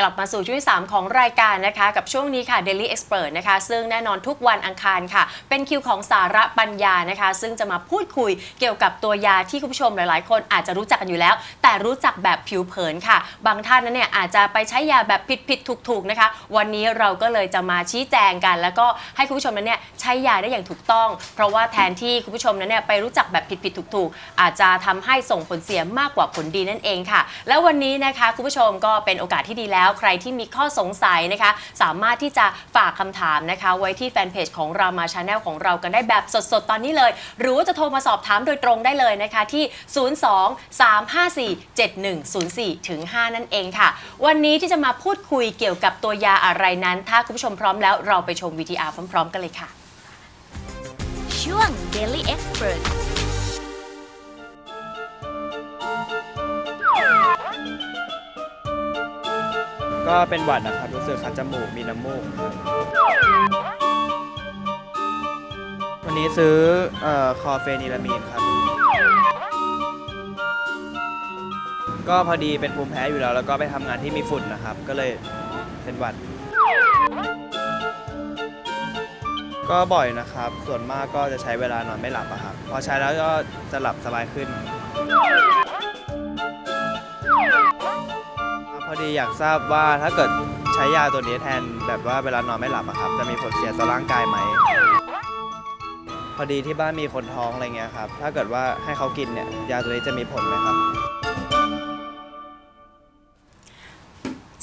กลับมาสู่ช่วงที่ 3 ของรายการนะคะ กับช่วงนี้ค่ะ Daily Expert นะคะ ซึ่งแน่นอนทุกวันอังคารค่ะ เป็นคิวของสาระปัญญานะคะ ซึ่งจะมาพูดคุยเกี่ยวกับตัวยาที่คุณผู้ชมหลาย ๆ คนอาจจะรู้จักกันอยู่แล้ว แต่รู้จักแบบผิวเผินค่ะ บางท่านนั้นเนี่ยอาจจะไปใช้ยาแบบผิดผิดถูกถูก ๆ นะคะ วันนี้เราก็เลยจะมาชี้แจงกัน แล้วก็ให้คุณผู้ชมนั้นเนี่ยใช้ยาได้อย่างถูกต้อง เพราะว่าแทนที่คุณผู้ชมนั้นเนี่ยไปรู้จักแบบผิดผิดถูกถูก ๆ อาจจะทำให้ส่งผลเสียมากกว่าผลดีนั่นเองค่ะ แล้ววันนี้นะคะคุณผู้ชมก็เป็นโอกาสที่ดีแล้วใครที่มีข้อสงสัยนะคะ สามารถที่จะฝากคำถามนะคะ ไว้ที่แฟนเพจของรามาชาแนลของเรากันได้แบบสดๆ ตอนนี้เลย หรือว่าจะโทรมาสอบถามโดยตรงได้เลยนะคะที่ 02-354-7104ถึง5นั่นเองค่ะ วันนี้ที่จะมาพูดคุยเกี่ยวกับตัวยาอะไรนั้น ถ้าคุณผู้ชมพร้อมแล้วเราไปชม VTR พร้อมๆ กันเลยค่ะ ช่วง Daily Expert ก็เป็นหวัดนะครับรู้สึกคัดจมูกมีน้ำมูก วันนี้ซื้อเอ่อคอเฟนิลามีนครับ ก็พอดีเป็นภูมิแพ้อยู่แล้ว แล้วก็ไปทำงานที่มีฝุ่นนะครับ ก็เลยเป็นหวัด ก็บ่อยนะครับ ส่วนมากก็จะใช้เวลานอนไม่หลับอะครับ พอใช้แล้วก็จะหลับสบายขึ้น ดีอยากทราบว่าถ้าเกิดใช้ยาตัวนี้แทนแบบว่าเวลานอนไม่หลับอะครับ จะมีผลเสียต่อร่างกายไหม พอดีที่บ้านมีคนท้องอะไรเงี้ยครับ ถ้าเกิดว่าให้เขากินเนี่ยยาตัวนี้จะมีผลไหมครับ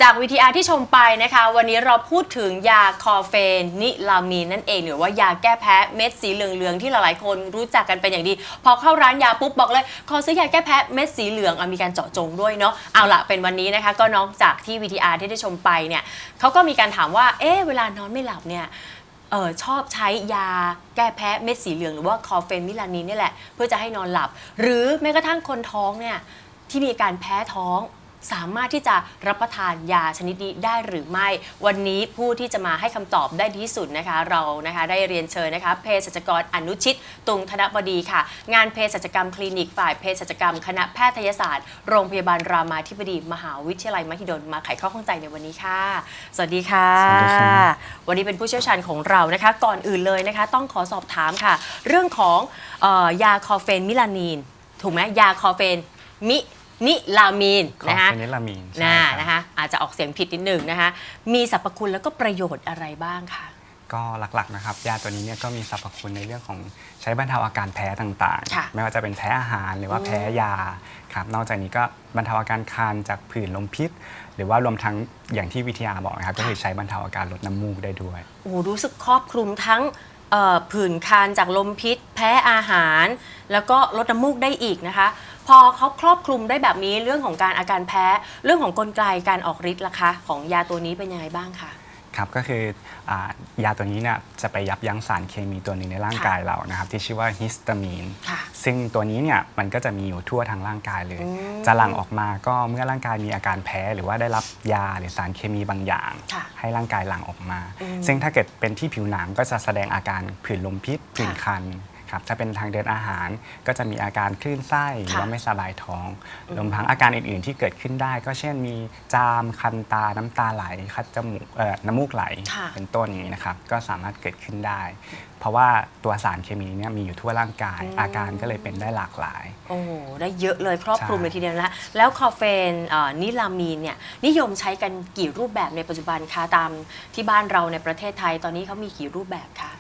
จากวิทยาที่ชมไปนะคะ วันนี้เราพูดถึงยาคอเฟนนิลามีนนั่นเองหรือว่ายาแก้แพ้เม็ดสีเหลืองๆที่หลายๆ คนรู้จักกันเป็นอย่างดี พอเข้าร้านยาปุ๊บบอกเลย ขอซื้อยาแก้แพ้เม็ดสีเหลืองอมีการเจาะจงด้วยเนาะเอาละเป็นวันนี้นะคะก็นอกจากที่วิทยาที่ได้ชมไปเนี่ยเขาก็มีการถามว่าเอ๊ะเวลานอนไม่หลับเนี่ยเออชอบใช้ยาแก้แพ้เม็ดสีเหลืองหรือว่าคอเฟนมิลานีนนี่แหละเพื่อจะให้นอนหลับ หรือแม้กระทั่งคนท้องเนี่ยที่มีการแพ้ท้อง สามารถที่จะรับประทานยาชนิดนี้ได้หรือไม่ วันนี้ผู้ที่จะมาให้คำตอบได้ดีที่สุดนะคะ เรานะคะได้เรียนเชิญนะคะเภสัชกรอนุชิต ตุงธนบดีค่ะ งานเภสัชกรรมคลินิกฝ่ายเภสัชกรรม คณะแพทยศาสตร์ โรงพยาบาลรามาธิบดี มหาวิทยาลัยมหิดลมาไขข้อข้องใจในวันนี้ค่ะ สวัสดีค่ะสวัสดีครับวันนี้เป็นผู้เชี่ยวชาญของเรานะคะ ก่อนอื่นเลยนะคะ ต้องขอสอบถามค่ะ เรื่องของเออยาคอเฟนมิลานีน ถูกไหมยาคอเฟนมิ นิลามีนคอนะคะเฟนิลามีนใช่น่าครับนะคะอาจจะออกเสียงผิดนิดหนึ่งนะคะมีสรรพคุณแล้วก็ประโยชน์อะไรบ้างคะก็หลักๆนะครับยาตัวนี้เนี่ยก็มีสรรพคุณในเรื่องของใช้บรรเทาอาการแพ้ต่างค่ะๆไม่ว่าจะเป็นแพ้อาหารหรือว่าอืมแพ้ยาครับนอกจากนี้ก็บรรเทาอาการคันจากผื่นลมพิษ หรือว่ารวมทั้งอย่างที่วิทยาบอกนะครับก็คือใช้บรรเทาอาการลดน้ำมูกได้ด้วยโอ้โหรู้สึกครอบคลุมทั้ง เอ่อผื่นคันจากลมพิษ แพ้อาหาร แล้วก็ลดน้ำมูกได้อีกนะคะ พอเขาครอบคลุมได้แบบนี้เรื่องของการอาการแพ้ เรื่องของกลไกการออกฤทธิ์ล่ะคะ ของยาตัวนี้เป็นยังไงบ้างคะ ครับก็คืออายาตัวนี้เนี่ยจะไปยับยั้งสารเคมีตัวหนึ่งในร่างค่ะกายเรานะครับที่ชื่อว่าฮิสตามีนค่ะซึ่งตัวนี้เนี่ยมันก็จะมีอยู่ทั่วทั้งร่างกายเลยอืมจะหลั่งออกมาก็เมื่อร่างกายมีอาการแพ้หรือว่าได้รับยาหรือสารเคมีบางอย่างค่ะให้ร่างกายหลั่งออกมาอืมซึ่งถ้าเกิดเป็นที่ผิวหนังก็จะแสดงอาการผื่นลมพิษผื่นค่ะคัน ครับถ้าเป็นทางเดินอาหารก็จะมีอาการคลื่นไส้หรือค่ะว่าไม่สบายท้องรวมทั้งอาการอื่น ๆ ที่เกิดขึ้นได้ ก็เช่นมีจามคันตาน้ำตาไหล คัดจมูกเอ่อน้ำมูกไหลค่ะเป็นต้นอย่างนี้นะครับก็สามารถเกิดขึ้นได้ เพราะว่าตัวสารเคมีเนี่ยมีอยู่ทั่วร่างกายอืมอาการก็เลยเป็นได้หลากหลาย โอ้โหได้เยอะเลยครอบคลุมใช่เลยทีเดียวนะแล้วคอเฟนเอ่อนิลามีนเนี่ยนิยมใช้กันกี่รูปแบบในปัจจุบันคะตามที่บ้านเราในประเทศไทยตอนนี้เขามีกี่รูปแบบคะ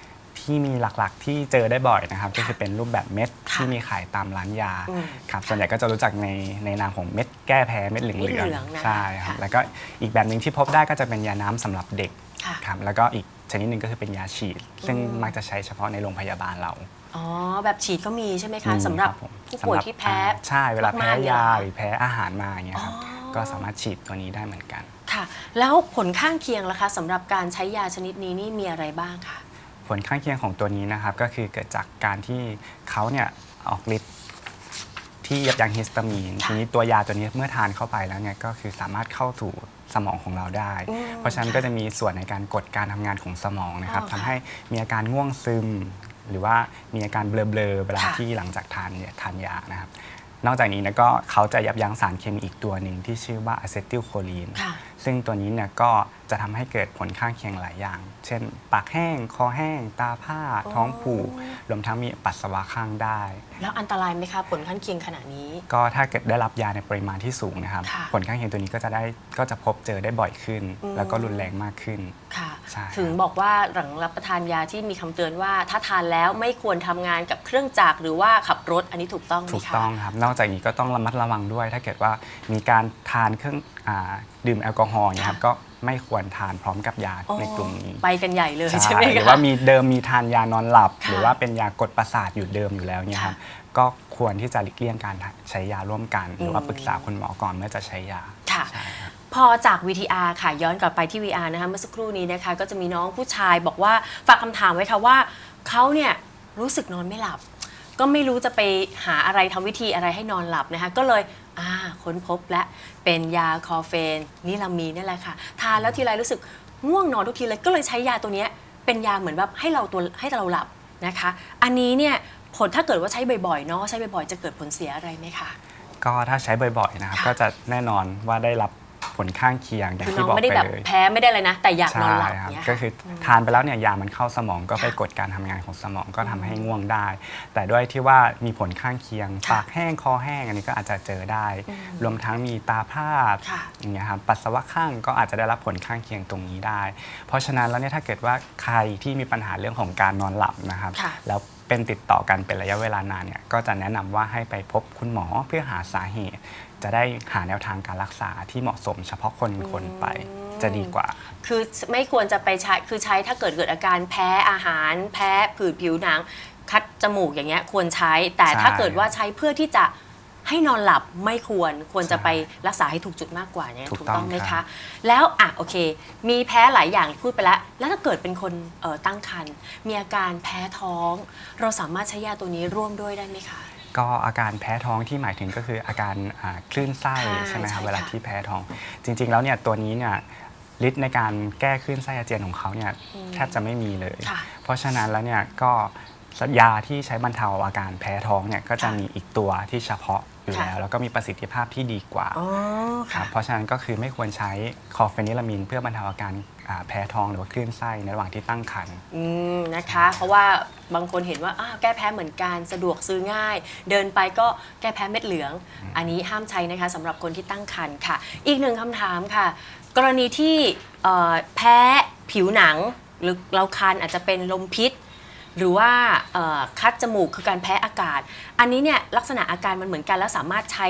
ที่มีหลักๆ ที่เจอได้บ่อยนะครับ ก็คือเป็นรูปแบบเม็ดค่ะที่มีขายตามร้านยาอืมครับส่วนใหญ่ก็จะรู้จักในในนามของเม็ดแก้แพ้เม็ดเหเม็ดเหลืลือองงนะๆใช่ครับค่ะแล้วก็อีกแบบหนึ่งที่พบได้ก็จะเป็นยาน้ำสำหรับเด็กค่ะครับแล้วก็อีกชนิดหนึ่งก็คือเป็นยาฉีด ซึ่งอืมมักจะใช้เฉพาะในโรงพยาบาลเราอ๋อแบบฉีดก็มีใช่ไหมคะมีสำหรับผมผู้ป่วยสำหรับที่แพ้อ่าใช่เวลาแพ้มกๆเนี่ยยาเหรอหรือแพ้อาหารมาอย่างเงี้ยครับอ๋อก็สามารถฉีดตัวนี้ได้เหมือนกันค่ะ แล้วผลข้างเคียงล่ะคะสำหรับการใช้ยาชนิดนี้นี่มีอะไรบ้างคะ ผลข้างเคียงของตัวนี้นะครับก็คือเกิดจากการที่เขาเนี่ยออกฤทธิ์ที่ยับยั้งฮิสตามีนค่ะทีนี้ตัวยาตัวนี้เมื่อทานเข้าไปแล้วเนี่ยก็คือสามารถเข้าสู่สมองของเราได้อืมเพราะฉะนั้นค่ะก็จะมีส่วนในการกดการทำงานของสมองนะครับอ๋อค่ะทำให้มีอาการง่วงซึม หรือว่ามีอาการเบลอๆเวลาค่ะที่หลังจากทานเนี่ยทานยานะครับนอกจากนี้นะก็เขาจะยับยั้งสารเคมีอีกตัวหนึ่งที่ชื่อว่าอะเซติลโคลีนค่ะ ซึ่งซึ่งตัวนี้เนี่ยก็จะทำให้เกิดผลข้างเคียงหลายอย่าง เช่น ปากแห้ง คอแห้ง ตาผ้า ท้องผูกรวมทั้งมีปัสสาวะข้างได้ แล้วอันตรายไหมคะผลข้างเคียงขนาดนี้ ก็ถ้าเกิดได้รับยาในปริมาณที่สูงนะครับค่ะผลข้างเคียงตัวนี้ก็จะได้ก็จะพบเจอได้บ่อยขึ้นอืมแล้วก็รุนแรงมากขึ้นค่ะใช่ถึงบอกว่าหลังรับประทานยาที่มีคำเตือนว่า ถ้าทานแล้วไม่ควรทำงานกับเครื่องจักรหรือว่าขับรถอันนี้ถูกต้องไหมคะถูกต้องครับนอกจากนี้ก็ต้องระมัดระวังด้วย ถ้าเกิดว่ามีการทานเครื่องอา ดื่มแอลกอฮอล์เนี่ยครับค่ะก็ไม่ควรทานพร้อมกับยาอ๋อในกลุ่มนี้ไปกันใหญ่เลยใช่ใช่ไหมคะหรือว่ามีเดิมมีทานยานอนหลับค่ะหรือว่าเป็นยากดประสาทอยู่เดิมอยู่แล้วเนี่ยครับค่ะก็ควรที่จะหลีกเลี่ยงการใช้ยาร่วมกัน หรือว่าอืมปรึกษาคุณหมอก่อนเมื่อจะใช้ยาค่ะใช่ครับพอจาก VTR ค่ะย้อนกลับไปที่ VR นะคะเมื่อสักครู่นี้นะคะ ก็จะมีน้องผู้ชายบอกว่าฝากคำถามไว้ค่ะว่าเขาเนี่ยรู้สึกนอนไม่หลับ ก็ไม่รู้จะไปหาอะไรทำวิธีอะไรให้นอนหลับนะคะ ก็เลยอ่าค้นพบและ เป็นยาคอเฟนนิลามีนนี่แหละค่ะ ทานแล้วทีไรรู้สึกง่วงนอนทุกทีเลยก็เลยใช้ยาตัวเนี้ยเป็นยาเหมือนแบบให้เราตัวให้เราหลับนะคะ อันนี้เนี่ยผลถ้าเกิดว่าใช้บ่อยๆเนาะใช้บ่อยๆจะเกิดผลเสียอะไรไหมคะก็ถ้าใช้บ่อยๆนะครับค่ะก็จะแน่นอนว่าได้รับ ผลข้างเคียงอย่างคือน้ที่องบอกไม่ได้ไปแบบเลยแพ้ไม่ได้เลยนะ แต่อยากนอนหลับใช่ครับเนี่ยก็คือทานไปแล้วเนี่ยยามันเข้าสมองก็ไปกดการทำงานของสมองก็ทำให้ง่วงได้ แต่ด้วยที่ว่ามีผลข้างเคียงค่ะปากแห้งคอแห้งอันนี้ก็อาจจะเจอได้ อืมรวมทั้งมีตาพร่าค่ะ อย่างเงี้ยครับปัสสาวะข้างก็อาจจะได้รับผลข้างเคียงตรงนี้ได้ เพราะฉะนั้นแล้วเนี่ยถ้าเกิดว่าใครที่มีปัญหาเรื่องของการนอนหลับนะครับ ค่ะ แล้วเป็นติดต่อกันเป็นระยะเวลานานเนี่ยก็จะแนะนำว่าให้ไปพบคุณหมอเพื่อหาสาเหตุ จะได้หาแนวทางการรักษาที่เหมาะสม เฉพาะคนคนไปจะดีกว่า คือไม่ควรจะไปใช้คือใช้ถ้าเกิดเกิดอาการแพ้อาหาร แพ้ผืดผิวหนัง คัดจมูกอย่างเงี้ยควรใช้ แต่ใช่ถ้าเกิดว่าใช้เพื่อที่จะให้นอนหลับไม่ควรควรจะใช่ไปรักษาให้ถูกจุดมากกว่าเนี่ยถูกถูกต้องต้องไหมครัคะบแล้วอะโอเค มีแพ้หลายอย่างพูดไปแล้ว แล้วถ้าเกิดเป็นคนเอ่อตั้งครรภ์มีอาการแพ้ท้อง เราสามารถใช้ยาตัวนี้ร่วมด้วยได้ไหมคะ ก็อาการแพ้ท้องที่หมายถึงก็คืออาการอ่าคลื่นไส้ค่ะใช่ไหมครับใช่เวลาค่ะที่แพ้ท้อง จริง ๆ แล้วเนี่ยตัวนี้เนี่ยฤทธิ์ในการแก้คลื่นไส้อาเจียนของเขาเนี่ยอืมแทบจะไม่มีเลย ค่ะ เพราะฉะนั้นแล้วเนี่ยก็ยาที่ใช้บรรเทาอาการแพ้ท้องเนี่ยก็จะค่ะมีอีกตัวที่เฉพาะอยู่ค่ะ แล้ว แล้วก็มีประสิทธิภาพที่ดีกว่าอ๋อครัค่ะ บเพราะฉะนั้นก็คือไม่ควรใช้คอร์เฟนิลามีนเพื่อบรรเทาอาการ อ่าแพ้ท้องหรือว่าคลื่นไส้ในระหว่างที่ตั้งครรภ์ อืมนะคะ เพราะว่าบางคนเห็นว่าอ้าวแก้แพ้เหมือนกันสะดวกซื้อง่าย เดินไปก็แก้แพ้เม็ดเหลือง อันนี้ห้ามใช้นะคะสำหรับคนที่ตั้งครรภ์ค่ะ อีกหนึ่งคำถามค่ะ กรณีที่เอ่อแพ้ผิวหนัง หรือเราคันอาจจะเป็นลมพิษ หรือว่าเอ่อคัดจมูกคือการแพ้อากาศ อันนี้เนี่ยลักษณะอาการมันเหมือนกัน แล้วสามารถใช้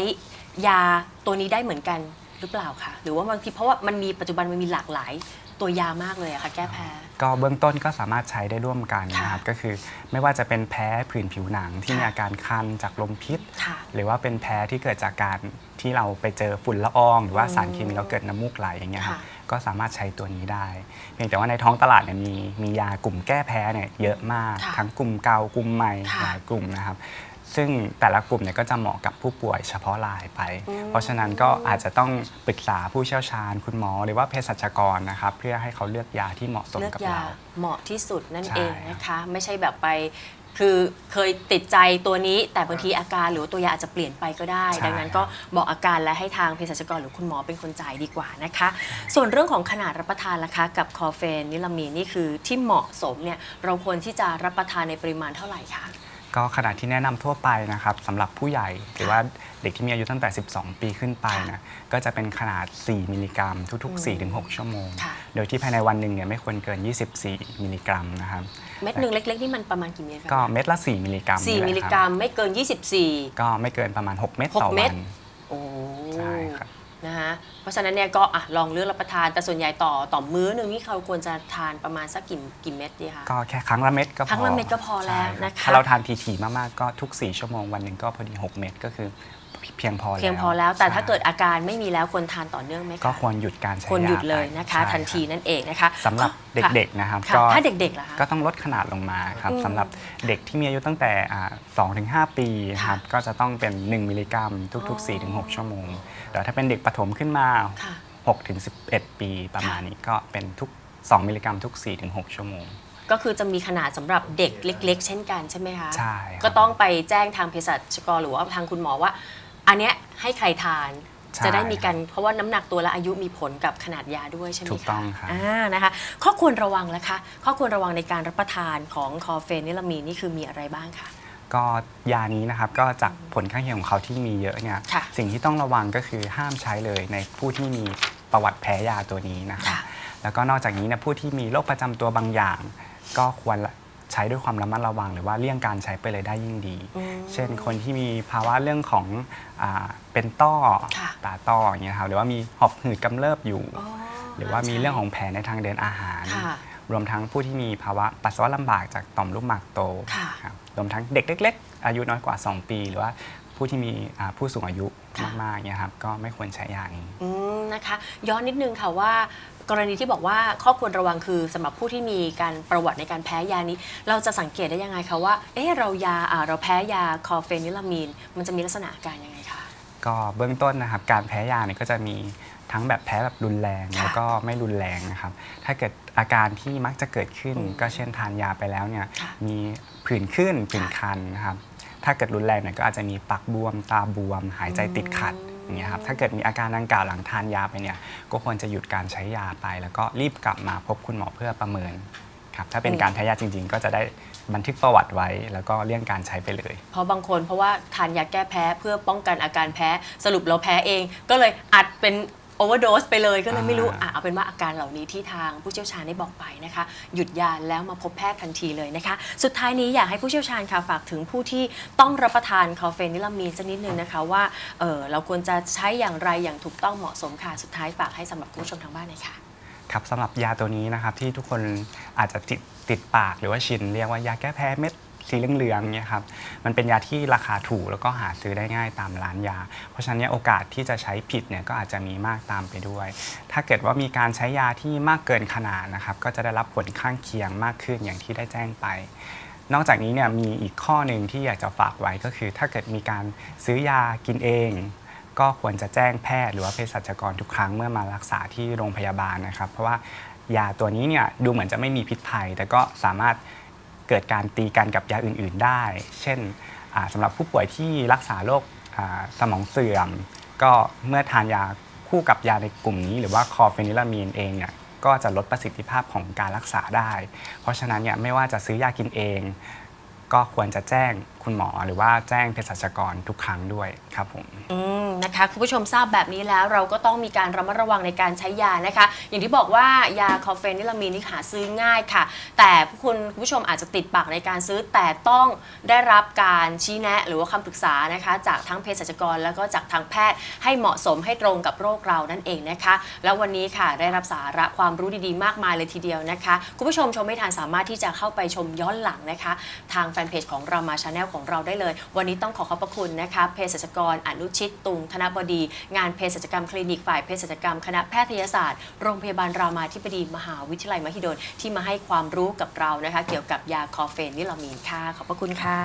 ยาตัวนี้ได้เหมือนกันหรือเปล่าคะหรือว่าบางทีเพราะว่ามันมีปัจจุบันมันมีหลากหลาย ตัวยามากเลยอะค่ะแก้แพ้ ก็เบื้องต้นก็สามารถใช้ได้ร่วมกันค่ะนะครับก็คือไม่ว่าจะเป็นแพ้ผื่นผิวหนังที่ค่ะมีอาการคันจากลมพิษ ค่ะ หรือว่าเป็นแพ้ที่เกิดจากการที่เราไปเจอฝุ่นละออง หรือว่าสารเคมีแล้วเกิดน้ำมูกไหลอย่างเงี้ยครับค่ะ ก็สามารถใช้ตัวนี้ได้ เพียงแต่ว่าในท้องตลาดเนี่ยมีมียากลุ่มแก้แพ้เนี่ยเยอะมาก ค่ะทั้งกลุ่มเกากลุ่มใหม่ค่ะ หลายกลุ่มนะครับ ซึ่งแต่ละกลุ่มเนี่ยก็จะเหมาะกับผู้ป่วยเฉพาะรายไปอืมเพราะฉะนั้นก็อาจจะต้องปรึกษาผู้เชี่ยวชาญคุณหมอ หรือว่าเภสัชกรนะครับ เพื่อให้เขาเลือกยาที่เหมาะสมเลือกกับยาเรา เหมาะที่สุดนั่นใช่ เองนะคะ ไม่ใช่แบบไป คือเคยติดใจตัวนี้แต่บางทีอาการหรือว่าตัวยาอาจจะเปลี่ยนไปก็ได้ ใช่ดังนั้นก็บอกอาการและให้ทางเภสัชกรหรือคุณหมอเป็นคนจ่ายดีกว่านะคะ ส่วนเรื่องของขนาดรับประทานล่ะคะ กับคอเฟนนิลามีนนี่คือที่เหมาะสมเนี่ยเราควรที่จะรับประทานในปริมาณเท่าไหร่คะ ก็ขนาดที่แนะนำทั่วไปนะครับสำหรับผู้ใหญ่หรือว่าเด็กที่มีอายุตั้งแต่ 12 ปีขึ้นไปนะก็จะเป็นขนาด 4 มิลลิกรัม ทุก อืมๆ 4-6 ชั่วโมง ค่ะ โดยที่ภายในวันหนึ่งเนี่ยไม่ควรเกิน 24 มิลลิกรัมนะครับเม็ดหนึ่งเล็ก ๆ นี่มันประมาณกี่มิลลิกรัมก็เม็ดละ 4 มิลลิกรัมสี่นี่แหะมิลลิคบกรัมไม่เกิน 24 ก็ไม่เกินประมาณ 6 เม็ดหกต่อเม็วัด น โอ้ใช่ครับ นะคะเพราะฉะนั้นเนี่ยก็อะลองเลือกรับประทานแต่ส่วนใหญ่ต่อต่อมื้อหนึ่งนี่เขาควรจะทานประมาณสักกี่กี่เม็ดดีคะ ก็แค่ครั้งละเม็ดก็พอครั้งละเม็ดก็พอแล้วใช่รับนะคะ ถ้าเราทานทีๆมากๆก็ทุก 4 ชั่วโมงวันหนึ่งก็พอดี 6 เม็ดก็คือ เพียงพอแล้วเพียงพอแล้ว แต่ใช่ถ้าเกิดอาการไม่มีแล้วควรทานต่อเนื่องไหมคะก็ควรหยุดการใช้ควรหยุดาไปเลยนะคะใช่ทันทีครับนั่นเองนะคะสำหรับค่ะเด็กๆนะครับค่ะก็ถ้าเด็กๆล่ะคะก็ต้องลดขนาดลงมาครับอืมสำหรับเด็กที่มีอายุตั้งแต่สองถึงห้าปีครับก็จะต้องเป็น 1 มิลลิกรัม ทุกอ๋อๆ4-6ชั่วโมงแต่ถ้าเป็นเด็กประถมขึ้นมาค่ะ6ถึง11 ปีประมาณนี้ก็เป็นทุก 2 มิลลิกรัมทุก4-6ชั่วโมง ก็คือจะมีขนาดสำหรับเด็กเล็ก ๆ เช่นกันใช่ไหมคะ ใช่ครับก็ต้องไปแจ้งทางเภสัชกรหรือว่าทางคุณหมอว่า อันเนี้ยให้ใครทานใช่ จะได้มีการเพราะว่าน้ำหนักตัวและอายุมีผลกับขนาดยาด้วยใช่ไหมคะถูกต้องครับ อ่านะคะข้อควรระวังแล้วคะ ข้อควรระวังในการรับประทานของคอเฟนิลามีนนี่คือมีอะไรบ้างคะ ก็ยานี้นะครับก็จากผลข้างเคียงของเขาที่มีเยอะเนี่ยค่ะสิ่งที่ต้องระวังก็คือห้ามใช้เลยในผู้ที่มีประวัติแพ้ยาตัวนี้นะครับค่ะ แล้วก็นอกจากนี้นะผู้ที่มีโรคประจำตัวบางอย่าง ก็ควร ใช้ด้วยความระมัดระวัง หรือว่าเลี่ยงการใช้ไปเลยได้ยิ่งดีอืมเช่นคนที่มีภาวะเรื่องของอาเป็นต้อค่ะตาต้ออย่างเงี้ยครับหรือว่ามีหอบหืดกำเริบอยู่ อ๋อหรือว่ามีเรื่องของแผลในทางเดินอาหาร ค่ะ รวมทั้งผู้ที่มีภาวะปัสสาวะลำบากจากต่อมลูกหมากโตค่ะ ครับรวมทั้งเด็กเล็ก ๆ อายุน้อยกว่า 2 ปี หรือว่า ผู้ที่มีอ่าผู้สูงอายุค่ะ มากๆเนี่ยครับก็ไม่ควรใช้ยานี้ อืมนะคะ ย้อนนิดนึงค่ะว่า กรณีที่บอกว่าข้อควรระวังคือสำหรับผู้ที่มีการประวัติในการแพ้ยานี้ เราจะสังเกตได้ยังไงคะว่าเอ๊ะเรายาอ่าเราแพ้ยาคอเฟนิลามีน มันจะมีลักษณะอาการยังไงคะ ก็เบื้องต้นนะครับการแพ้ยาเนี่ยก็จะมีทั้งแบบแพ้แบบรุนแรงค่ะแล้วก็ไม่รุนแรงนะครับ ถ้าเกิดอาการที่มักจะเกิดขึ้น อืมก็เช่นทานยาไปแล้วเนี่ยค่ะมีผื่นขึ้นผื่นค่ะ คันนะครับ ถ้าเกิดรุนแรงเนี่ยก็อาจจะมีปากบวม ตาบวม หายใจติดขัดอย่างเงี้ยครับถ้าเกิดมีอาการดังกล่าวหลังทานยาไปเนี่ยก็ควรจะหยุดการใช้ยาไป แล้วก็รีบกลับมาพบคุณหมอเพื่อประเมินครับถ้าเป็นการแพ้ยาจริง ๆ ก็จะได้บันทึกประวัติไว้ แล้วก็เลี่ยงการใช้ไปเลย เพราะบางคนเพราะว่าทานยาแก้แพ้เพื่อป้องกันอาการแพ้สรุปเราแพ้เอง ก็เลยอัดเป็น โอเวอร์โดสไปเลยก็เลยไม่รู้อ่าอะเอาเป็นว่าอาการเหล่านี้ที่ทางผู้เชี่ยวชาญได้บอกไปนะคะ หยุดยาแล้วมาพบแพทย์ทันทีเลยนะคะ สุดท้ายนี้อยากให้ผู้เชี่ยวชาญค่ะฝากถึงผู้ที่ต้องรับประทานคอเฟนิลามีนสักนิดนึงนะคะว่าเออเราควรจะใช้อย่างไรอย่างถูกต้องเหมาะสมค่ะสุดท้ายฝากให้สำหรับคุณผู้ชมทางบ้านหน่อยค่ะครับสำหรับยาตัวนี้นะครับที่ทุกคนอาจจะติดติดปากหรือว่าชินเรียกว่ายาแก้แพ้เม็ด สีเหลืองๆเนี่ยครับมันเป็นยาที่ราคาถูกแล้วก็หาซื้อได้ง่ายตามร้านยา เพราะฉะนั้นเนี่ยโอกาสที่จะใช้ผิดเนี่ยก็อาจจะมีมากตามไปด้วย ถ้าเกิดว่ามีการใช้ยาที่มากเกินขนาดนะครับก็จะได้รับผลข้างเคียงมากขึ้นอย่างที่ได้แจ้งไปนอกจากนี้เนี่ยมีอีกข้อหนึ่งที่อยากจะฝากไว้ก็คือ ถ้าเกิดมีการซื้อยากินเอง ก็ควรจะแจ้งแพทย์หรือว่าเภสัชกรทุกครั้งเมื่อมารักษาที่โรงพยาบาลนะครับ เพราะว่ายาตัวนี้เนี่ยดูเหมือนจะไม่มีพิษภัย แต่ก็สามารถ เกิดการตีกันกับยาอื่น ๆได้ เช่นอ่าสำหรับผู้ป่วยที่รักษาโรคสมองเสื่อม ก็เมื่อทานยาคู่กับยาในกลุ่มนี้ หรือว่าคอเฟนิลามีนเองเนี่ยก็จะลดประสิทธิภาพของการรักษาได้ เพราะฉะนั้นเนี่ยไม่ว่าจะซื้อยากินเอง ก็ควรจะแจ้ง คุณหมอหรือว่าแจ้งเภสัชกรทุกครั้งด้วยครับผมอืมนะคะคุณผู้ชมทราบแบบนี้แล้วเราก็ต้องมีการระมัดระวังในการใช้ยานะคะ อย่างที่บอกว่ายาคอเฟนิลามีนนี่หาซื้อง่ายค่ะ แต่คุณคุณผู้ชมอาจจะติดปากในการซื้อแต่ต้องได้รับการชี้แนะ หรือว่าคำปรึกษานะคะ จากทั้งเภสัชกร แล้วก็จากทางแพทย์ให้เหมาะสมให้ตรงกับโรคเรานั่นเองนะคะ แล้ววันนี้ค่ะได้รับสาระความรู้ดีๆ มากมายเลยทีเดียวนะคะ คุณผู้ชมชมไม่ทันสามารถที่จะเข้าไปชมย้อนหลังนะคะ ทางแฟนเพจของรามาชาแนลของเราได้เลย วันนี้ต้องขอขอบพระคุณนะคะเภสัชกรอนุชิตตุงธนบดี งานเภสัชกรรมคลินิกฝ่ายเภสัชกรรมคณะแพทยศาสตร์โรงพยาบาลรามาธิบดีมหาวิทยาลัยมหิดลที่มาให้ความรู้กับเรานะคะ เกี่ยวกับยาคอเฟนิลามีนค่ะขอบพระคุณค่ะ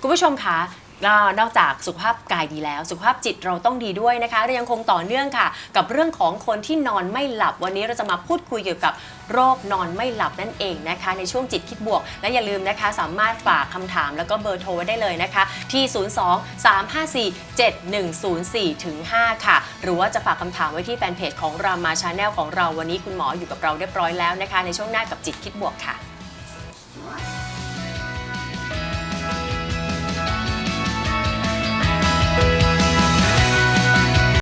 คุณผู้ชมคะ ก็นอกจากสุขภาพกายดีแล้ว สุขภาพจิตเราต้องดีด้วยนะคะเรายังคงต่อเนื่องค่ะ กับเรื่องของคนที่นอนไม่หลับวันนี้เราจะมาพูดคุยเกี่ยวกับโรคนอนไม่หลับนั่นเองนะคะ ในช่วงจิตคิดบวก และอย่าลืมนะคะ สามารถฝากคำถามแล้วก็เบอร์โทรไว้ได้เลยนะคะ ที่ 02 354 7104ถึง5ค่ะ หรือว่าจะฝากคำถามไว้ที่แฟนเพจของรามาชาแนลของเราวันนี้คุณหมออยู่กับเราเรียบร้อยแล้วนะคะ ในช่วงหน้ากับจิตคิดบวกค่ะ